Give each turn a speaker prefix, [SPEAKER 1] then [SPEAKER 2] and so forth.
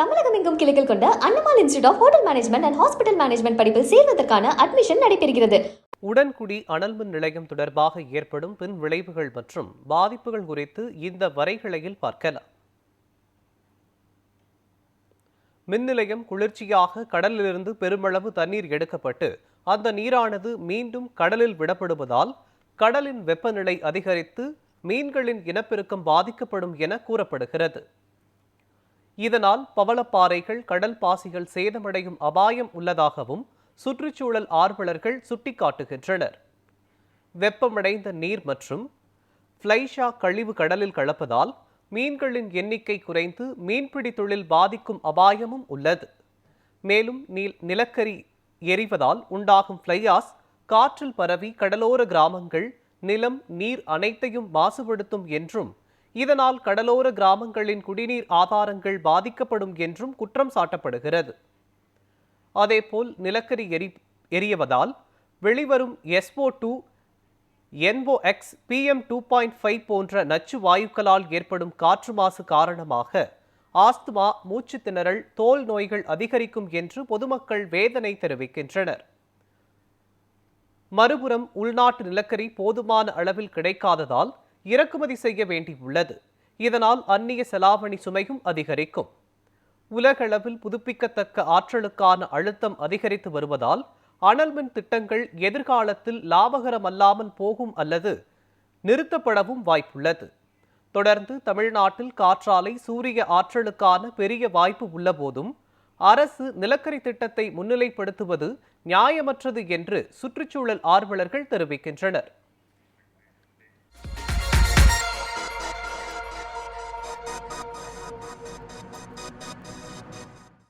[SPEAKER 1] தமிழகம் எங்கும் கிளைகள் கொண்ட Annamal Institute of Hotel Management and Hospital Management படிப்பில் சேர்வதற்கான அட்மிஷன் நடைபெறுகிறது.
[SPEAKER 2] உடன்குடி அனல்மின் நிலையம் தொடர்பாக ஏற்படும் பின் விளைவுகள் மற்றும் பாதிப்புகள் குறித்து இந்த வரைகலையில் பார்க்கலாம். மின் நிலையம் குளிர்ச்சியாக கடலிலிருந்து பெருமளவு தண்ணீர் எடுக்கப்பட்டு அந்த நீரானது மீண்டும் கடலில் விடப்படுவதால் கடலின் வெப்பநிலை அதிகரித்து மீன்களின் இனப்பெருக்கம் பாதிக்கப்படும் என கூறப்படுகிறது. இதனால் பவளப்பாறைகள் கடல் பாசிகள் சேதமடையும் அபாயம் உள்ளதாகவும் சுற்றுச்சூழல் ஆர்வலர்கள் சுட்டிக்காட்டுகின்றனர். வெப்பமடைந்த நீர் மற்றும் ஃப்ளைஷா கழிவு கடலில் கலப்பதால் மீன்களின் எண்ணிக்கை குறைந்து மீன்பிடி தொழில் பாதிக்கும் அபாயமும் உள்ளது. மேலும் நீல் நிலக்கரி எரிவதால் உண்டாகும் ஃப்ளையாஸ் காற்றில் பரவி கடலோர கிராமங்கள் நிலம் நீர் அனைத்தையும் மாசுபடுத்தும் என்றும் இதனால் கடலோர கிராமங்களின் குடிநீர் ஆதாரங்கள் பாதிக்கப்படும் என்றும் குற்றம் சாட்டப்படுகிறது. அதேபோல் நிலக்கரி எரி எரியவதால் வெளிவரும் SO two NO X PM two point five போன்ற நச்சு வாயுக்களால் ஏற்படும் காற்று மாசு காரணமாக ஆஸ்துமா மூச்சு திணறல் தோல் நோய்கள் அதிகரிக்கும் என்று பொதுமக்கள் வேதனை தெரிவிக்கின்றனர். மறுபுறம் உள்நாட்டு நிலக்கரி போதுமான அளவில் கிடைக்காததால் இறக்குமதி செய்ய வேண்டியுள்ளது. இதனால் அந்நிய செலாவணி சுமையும் அதிகரிக்கும். உலகளவில் புதுப்பிக்கத்தக்க ஆற்றலுக்கான அழுத்தம் அதிகரித்து வருவதால் அனல்மின் திட்டங்கள் எதிர்காலத்தில் லாபகரமல்லாமல் போகும் அல்லது நிறுத்தப்படவும் வாய்ப்புள்ளது. தொடர்ந்து தமிழ்நாட்டில் காற்றாலை சூரிய ஆற்றலுக்கான பெரிய வாய்ப்பு உள்ளபோதும் அரசு நிலக்கரி திட்டத்தை முன்னிலைப்படுத்துவது நியாயமற்றது என்று சுற்றுச்சூழல் ஆர்வலர்கள் தெரிவிக்கின்றனர்.